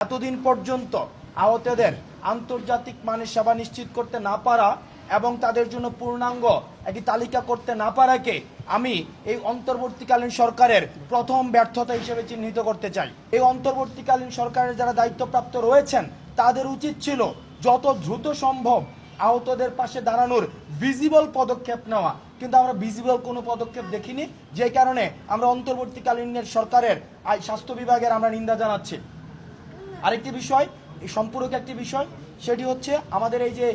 এতদিন পর্যন্ত আহতদের আন্তর্জাতিক মানের সেবা নিশ্চিত করতে না পারা এবং তাদের জন্য পূর্ণাঙ্গ একটি তালিকা করতে না পারাকে আমি এই অন্তর্বর্তীকালীন সরকারের প্রথম ব্যর্থতা হিসেবে চিহ্নিত করতে চাই। এই অন্তর্বর্তীকালীন সরকারের যারা দায়িত্বপ্রাপ্ত রয়েছেন, তাদের উচিত ছিল যত দ্রুত সম্ভব আহতদের পাশে দাঁড়ানোর ভিজিবল পদক্ষেপ নেওয়া। কিন্তু আমরা ভিজিবল কোনো পদক্ষেপ দেখিনি, যে কারণে আমরা অন্তর্বর্তীকালীন সরকারের স্বাস্থ্য বিভাগের আমরা নিন্দা জানাচ্ছি। আরেকটি বিষয় সম্পূরক একটি বিষয়, সেটি হচ্ছে আমাদের এই যে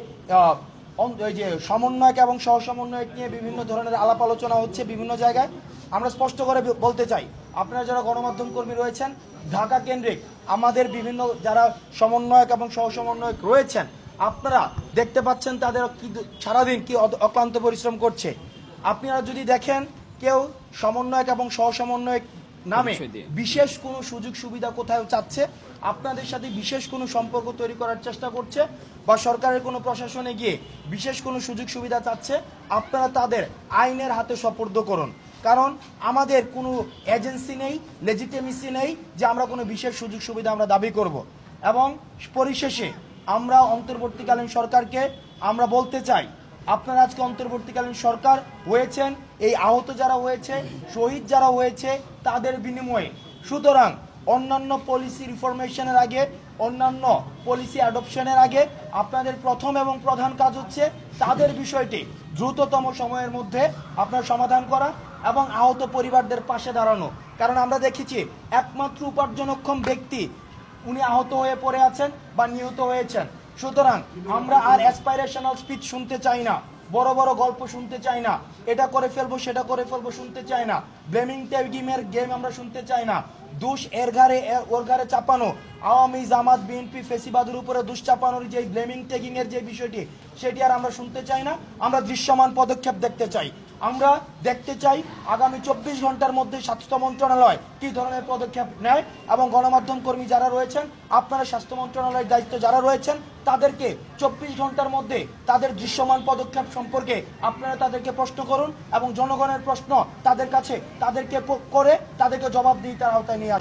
এই যে সমন্বয়ক এবং সহ সমন্বয়ক নিয়ে বিভিন্ন ধরনের আলাপ আলোচনা হচ্ছে বিভিন্ন জায়গায়। আমরা স্পষ্ট করে বলতে চাই, আপনারা যারা গণমাধ্যম কর্মী রয়েছেন, ঢাকা কেন্দ্রিক আমাদের বিভিন্ন যারা সমন্বয়ক এবং সহ সমন্বয়ক রয়েছেন, আপনারা দেখতে পাচ্ছেন তাদের কি সারাদিন কি অক্লান্ত পরিশ্রম করছে। আপনারা যদি দেখেন কেউ সমন্বয়ক এবং সহ সমন্বয়ক নামে বিশেষ কোনো সুযোগ সুবিধা কোথায় চাচ্ছে? আপনাদের সাথে বিশেষ কোনো সম্পর্ক তৈরি করার চেষ্টা করছে? বা সরকারের কোনো প্রশাসনে গিয়ে বিশেষ কোনো সুযোগ সুবিধা চাচ্ছে? আপনারা তাদের আইনের হাতে সপর্দ করুন। কারণ আমাদের কোনো এজেন্সি নেই লেজিটেমিসি নেই যে আমরা কোনো বিশেষ সুযোগ সুবিধা আমরা দাবি করব। এবং পরিশেষে আমরা অন্তর্বর্তীকালীন সরকারকে আমরা বলতে চাই আপনারা আজকে অন্তর্বর্তীকালীন সরকার হয়েছেন, এই আহত যারা হয়েছে, শহীদ যারা হয়েছে, তাদের বিনিময়ে। সুতরাং অন্যান্য পলিসি রিফরমেশনের আগে, অন্যান্য পলিসি অ্যাডপশনের আগে আপনাদের প্রথম এবং প্রধান কাজ হচ্ছে তাদের বিষয়টি দ্রুততম সময়ের মধ্যে আপনার সমাধান করা এবং আহত পরিবারদের পাশে দাঁড়ানো। কারণ আমরা দেখেছি একমাত্র উপার্জনক্ষম ব্যক্তি উনি আহত হয়ে পড়ে আছেন বা নিহত হয়েছেন। সুতরাং আমরা আর অ্যাসপাইরেশনাল স্পিচ শুনতে চাই না, বড় বড় গল্প শুনতে চাই না, এটা করে ফেলব, সেটা করে ফেলব শুনতে চাই না ব্লেমিং গেমের গেম আমরা শুনতে চাই না, দুষ এর ঘাড়ে ওর ঘাড়ে চাপানো, আওয়ামী জামাত, বিএনপি, ফেসিবাদের উপরে দুষ চাপানোর যে ব্লেমিং এর যে বিষয়টি, সেটি আর আমরা শুনতে চাই না, আমরা দৃশ্যমান পদক্ষেপ দেখতে চাই। আমরা দেখতে চাই আগামী চব্বিশ ঘণ্টার মধ্যে স্বাস্থ্য মন্ত্রণালয় কি ধরনের পদক্ষেপ নেয় এবং গণমাধ্যম কর্মী যারা রয়েছেন, আপনারা স্বাস্থ্য মন্ত্রণালয়ের দায়িত্ব যারা রয়েছেন, তাদেরকে চব্বিশ ঘণ্টার মধ্যে তাদের দৃশ্যমান পদক্ষেপ সম্পর্কে আপনারা তাদেরকে প্রশ্ন করুন এবং জনগণের প্রশ্ন তাদের কাছে তাদেরকে করে তাদেরকে জবাব দিয়ে তার আওতায় নিয়ে আসুন।